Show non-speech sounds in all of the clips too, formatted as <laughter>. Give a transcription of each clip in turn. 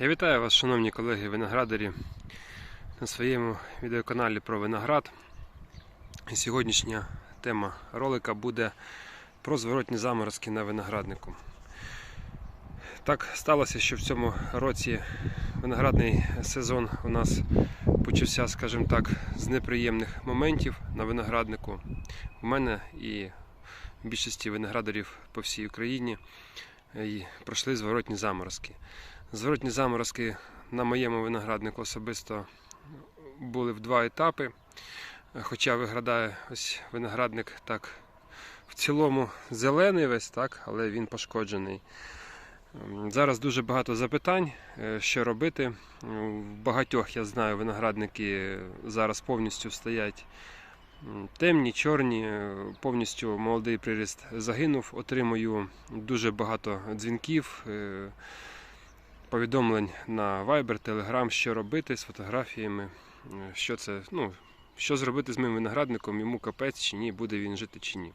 Я вітаю вас, шановні колеги виноградарі, на своєму відеоканалі про виноград. І сьогоднішня тема ролика буде про зворотні заморозки на винограднику. Так сталося, що в цьому році виноградний сезон у нас почався, скажімо так, з неприємних моментів на винограднику. У мене і в більшості виноградарів по всій Україні е, пройшли зворотні заморозки. Зворотні заморозки на моєму винограднику особисто були в два етапи. Хоча виглядає ось виноградник так в цілому зелений весь, так, але він пошкоджений. Ем, Зараз дуже багато запитань, е, що робити. В багатьох, я знаю, виноградники зараз повністю стоять темні, чорні, е, повністю молодий приріст загинув. Отримую дуже багато дзвінків, е, повідомлень на Viber, Telegram, що робити з фотографіями, е, що це, ну, що зробити з моїм виноградником, йому капець чи ні, буде він жити чи ні.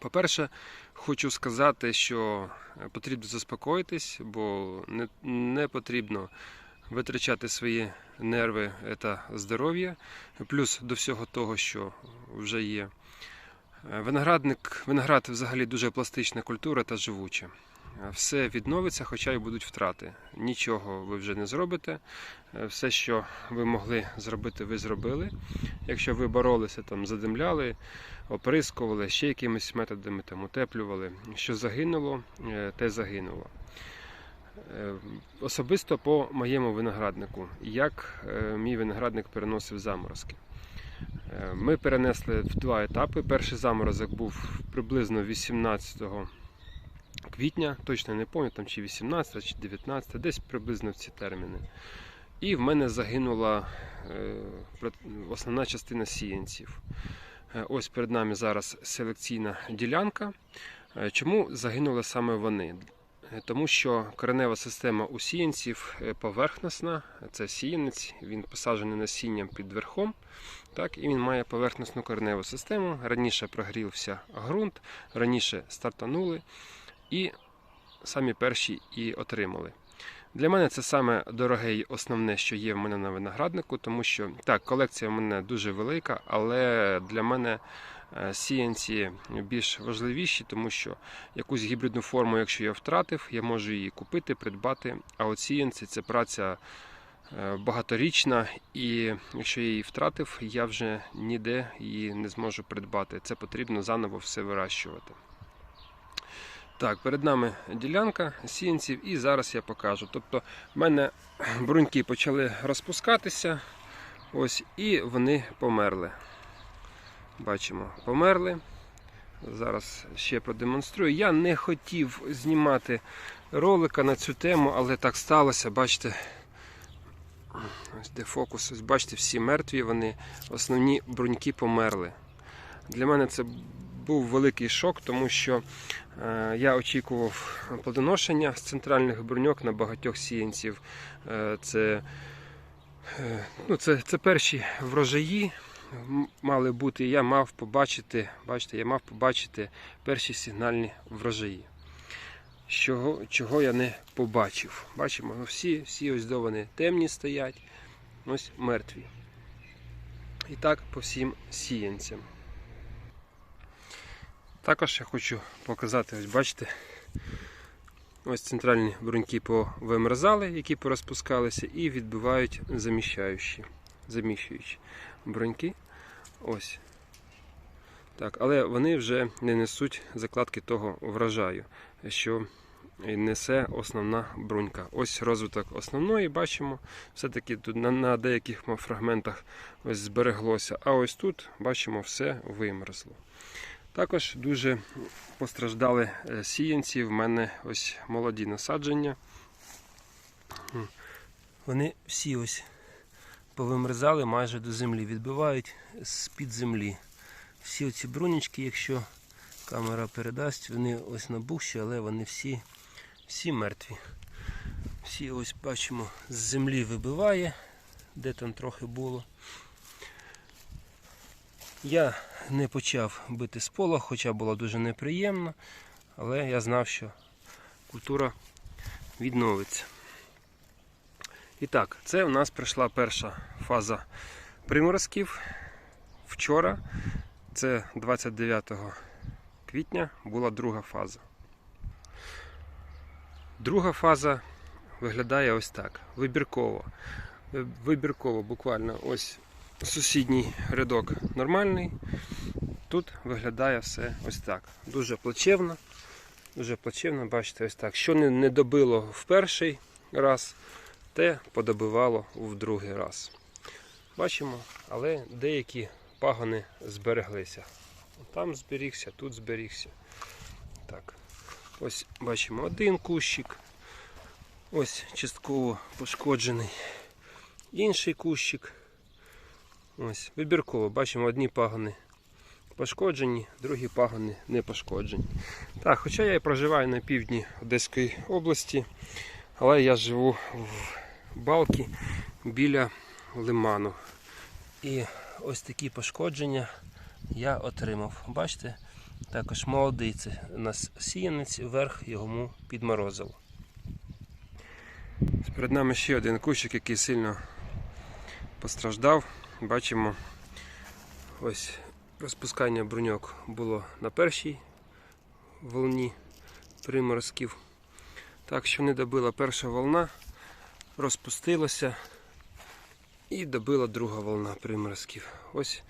По-перше, хочу сказати, що е, потрібно заспокоїтись, бо не, не потрібно витрачати свої нерви та здоров'я, плюс до всього того, що вже є. Е, Виноградник, виноград взагалі дуже пластична культура та живуча. Е, Все відновиться, хоча й будуть втрати. Нічого ви вже не зробите. Е, Все, що ви могли зробити, ви зробили. Якщо ви боролися, там задимляли, оприскували, ще якимись методами там утеплювали. Що загинуло, е, те загинуло. Особисто по моєму винограднику, як мій виноградник переносив заморозки. Ми перенесли в два етапи. Перший заморозок був приблизно 18 квітня, точно не пам'ятаю, чи 18, чи 19, десь приблизно в ці терміни. І в мене загинула е, основна частина сіянців. Е, Ось перед нами зараз селекційна ділянка. Е, Чому загинули саме вони? Тому що коренева система у сіянців поверхностна, це сіянець, він посаджений насінням під верхом, так, і він має поверхностну кореневу систему. Раніше прогрівся ґрунт, раніше стартанули і самі перші і отримали. Для мене це саме дороге і основне, що є в мене на винограднику, тому що так, колекція в мене дуже велика, але для мене е, сіянці більш важливіші, тому що якусь гібридну форму, якщо я втратив, я можу її купити, придбати. А от сіянці це праця е, багаторічна, і якщо я її втратив, я вже ніде її не зможу придбати. Це потрібно заново все вирощувати. Так, перед нами ділянка сіянців, і зараз я покажу. Тобто, в мене <clears throat> бруньки почали розпускатися, ось, і вони померли. Бачимо, померли. Зараз ще продемонструю. Я не хотів знімати ролика на цю тему, але так сталося. Бачите, ось де фокус, ось бачите, всі мертві, вони основні бруньки померли. Для мене це був великий шок, тому що е, я очікував плодоношення з центральних бруньок на багатьох сіянців. Е, це, е, ну, це, це перші врожаї мали бути. Я мав побачити, бачите, я мав побачити перші сигнальні врожаї. Чого, чого я не побачив. Бачимо, всі, всі ось до вони темні стоять, ось мертві. І так по всім сіянцям. Також я хочу показати, ось бачите, ось центральні бруньки повимерзали, які порозпускалися, і відбивають заміщаючі, заміщуючі бруньки. Ось. Так, але вони вже не несуть закладки того врожаю, що несе основна брунька. Ось розвиток основної бачимо. Все-таки тут на, на деяких фрагментах ось збереглося, а ось тут бачимо все вимерзло. Також дуже постраждали е, сіянці. В мене ось молоді насадження. Вони всі ось повимерзали майже до землі, відбивають з-під землі. Всі оці брунічки, якщо камера передасть, вони ось набухші, але вони всі, всі мертві. Всі ось бачимо, з землі вибиває, де там трохи було. Я не почав бити з пола, хоча було дуже неприємно, але я знав, що культура відновиться. І так, це у нас прийшла перша фаза приморозків. Вчора, це 29 квітня, була друга фаза. Друга фаза виглядає ось так. Вибірково. Е, Вибірково, буквально ось сусідній рядок нормальний. Тут виглядає все ось так. Дуже плачевно. Дуже плачевно, бачите, ось так. Що не, добило в перший раз, те подобивало в другий раз. Бачимо, але деякі пагони збереглися. Там зберігся, тут зберігся. Так. Ось бачимо один кущик. Ось частково пошкоджений. Інший кущик. Ось, вибірково, бачимо одні пагони пошкоджені, другі пагони не пошкоджені. Так, хоча я і проживаю на півдні Одеської області, але я живу в балки біля лиману. І ось такі пошкодження я отримав. Бачите, також молодий це у нас сіянець, верх йому підморозило. Перед нами ще один кущик, який сильно постраждав. Бачимо, ось розпускання бруньок було на першій волні приморозків. Так що не добила перша волна, розпустилося і добила друга волна приморозків. Ось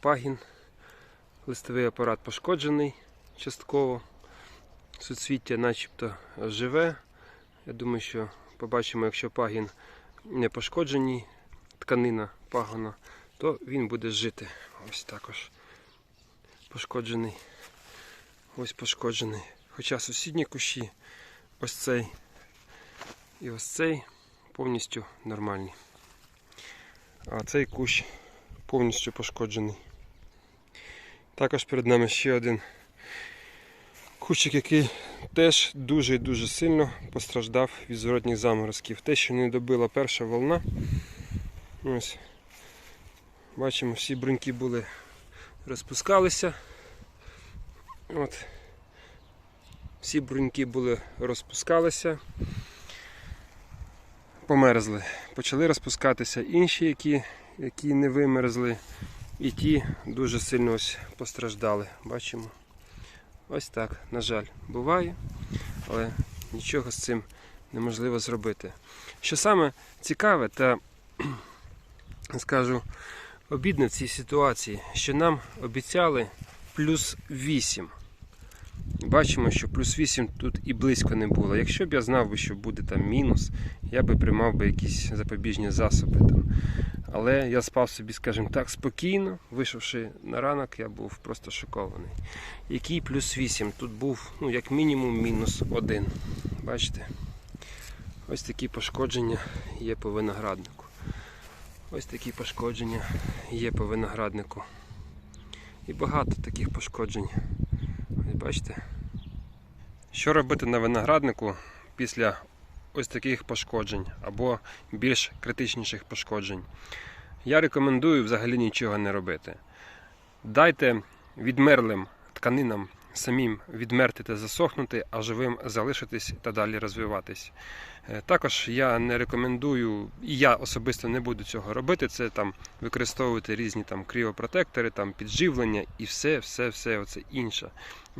пагін, листовий апарат пошкоджений частково. Суцвіття начебто живе. Я думаю, що побачимо, якщо пагін не пошкоджений, тканина пагона, то він буде жити. Ось також пошкоджений. Ось пошкоджений. Хоча сусідні кущі, ось цей і ось цей повністю нормальні. А цей кущ повністю пошкоджений. Також перед нами ще один кущик, який теж дуже і дуже сильно постраждав від зворотніх заморозків. Те, що не добила перша волна. Ось. Бачимо, всі бруньки були розпускалися. От. Всі бруньки були розпускалися, померзли. Почали розпускатися інші, які, які не вимерзли. І ті дуже сильно ось постраждали. Бачимо. Ось так, на жаль, буває, але нічого з цим неможливо зробити. Що саме цікаве, та скажу, обідне в цій ситуації, що нам обіцяли плюс 8. Бачимо, що плюс 8 тут і близько не було. Якщо б я знав, що буде там мінус, я би приймав би якісь запобіжні засоби. Там. Але я спав собі, скажімо так, спокійно. Вийшовши на ранок, я був просто шокований. Який плюс 8? Тут був ну, як мінімум мінус 1. Бачите? Ось такі пошкодження є по винограднику. Ось такі пошкодження є по винограднику. І багато таких пошкоджень. Ось бачите? Що робити на винограднику після ось таких пошкоджень або більш критичніших пошкоджень? Я рекомендую взагалі нічого не робити. Дайте відмерлим тканинам самим відмерти та засохнути, а живим залишитись та далі розвиватись. Е, Також я не рекомендую, і я особисто не буду цього робити. Це там використовувати різні там кріопротектори, там підживлення і все, все, все оце інше.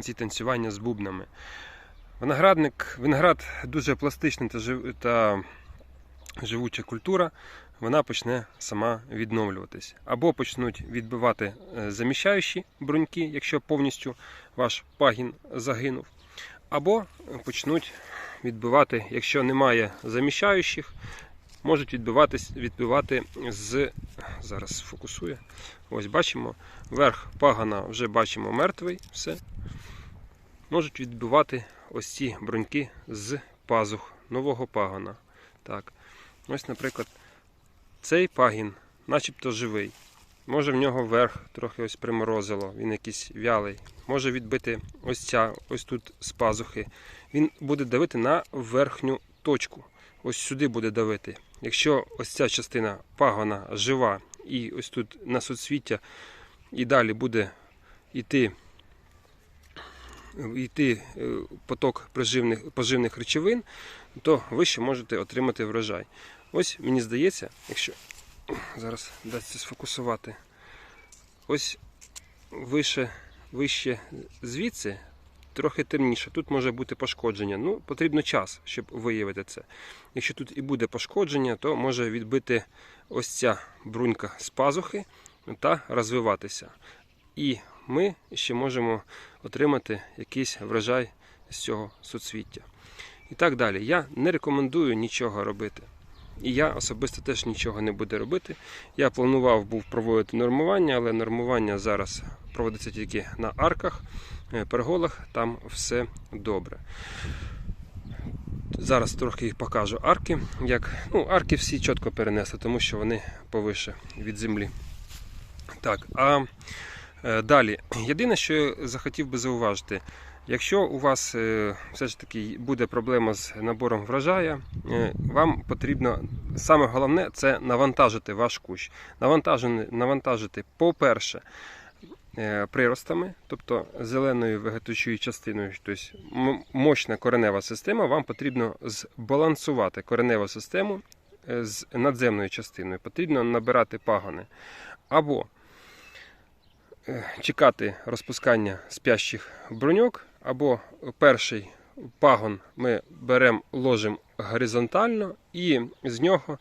Ці танцювання з бубнами. Виноградник, виноград дуже пластична та, та живуча культура. Вона почне сама відновлюватись. Або почнуть відбивати е, заміщаючі бруньки, якщо повністю ваш пагін загинув. Або почнуть відбивати, якщо немає заміщаючих, можуть відбиватись, відбивати з. Зараз фокусує. Ось бачимо, верх пагана вже бачимо мертвий. все. Можуть відбивати ось ці бруньки з пазух нового пагана. Так. Ось, наприклад, цей пагін начебто живий. Може в нього верх трохи ось приморозило, він якийсь вялий. Може відбити ось ця, ось тут з пазухи. Він буде давити на верхню точку. Ось сюди буде давити. Якщо ось ця частина пагона жива і ось тут на суцвіття і далі буде йти, йти е, поток поживних речовин, то ви ще можете отримати врожай. Ось мені здається, якщо зараз дасться сфокусувати, ось вище, вище звідси трохи темніше. Тут може бути пошкодження. Ну, потрібно час, щоб виявити це. Якщо тут і буде пошкодження, то може відбити ось ця брунька з пазухи та розвиватися. І ми ще можемо отримати якийсь врожай з цього суцвіття. І так далі. Я не рекомендую нічого робити. І я особисто теж нічого не буду робити. Я планував був проводити нормування, але нормування зараз проводиться тільки на арках, е, перголах, там все добре. Зараз трохи їх покажу арки. Як, ну, арки всі чітко перенесли, тому що вони повише від землі. Так, а е, далі. Єдине, що я захотів би зауважити, якщо у вас е, все ж таки буде проблема з набором врожая, е, вам потрібно саме головне це навантажити ваш кущ. Навантажити, навантажити по-перше, е, приростами, тобто зеленою вегетуючою частиною, тобто мощна коренева система, вам потрібно збалансувати кореневу систему з надземною частиною. Потрібно набирати пагони. Або чекати розпускання спящих бруньок, або перший пагон ми беремо, ложимо горизонтально і з нього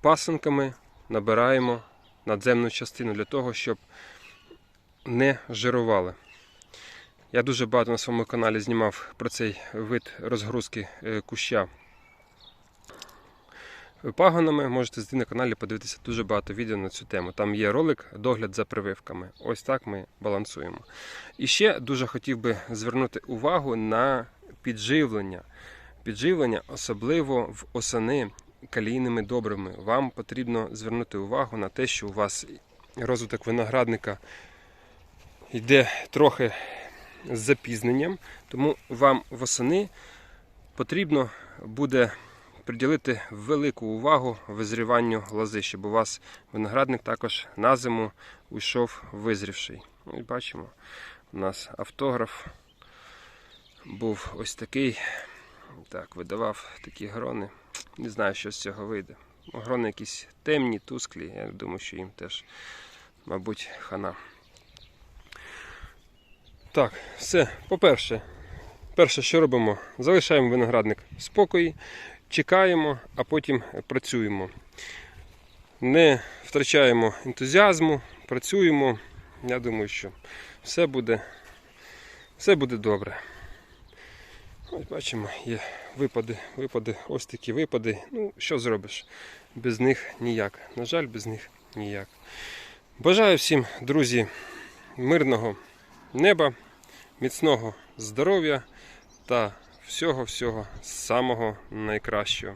пасинками набираємо надземну частину для того, щоб не жирували. Я дуже багато на своєму каналі знімав про цей вид розгрузки е, куща пагонами. Можете зайти на каналі подивитися дуже багато відео на цю тему. Там є ролик догляд за прививками. Ось так ми балансуємо. І ще дуже хотів би звернути увагу на підживлення. Підживлення, особливо в осени калійними добрими. Вам потрібно звернути увагу на те, що у вас розвиток виноградника йде трохи з запізненням, тому вам восени потрібно буде приділити велику увагу визріванню лози, щоб у вас виноградник також на зиму уйшов визрівший. Ну, І бачимо, у нас автограф був ось такий. Так, видавав такі грони. Не знаю, що з цього вийде. Грони якісь темні, тусклі. Я думаю, що їм теж, мабуть, хана. Так, все. По-перше, перше, що робимо, залишаємо виноградник в спокої, чекаємо, а потім працюємо. Не втрачаємо ентузіазму, працюємо. Я думаю, що все буде, все буде добре. Ось бачимо, є випади, випади, ось такі випади. Ну, що зробиш? Без них ніяк. На жаль, без них ніяк. Бажаю всім, друзі, мирного неба, міцного здоров'я та всього-всього самого найкращого.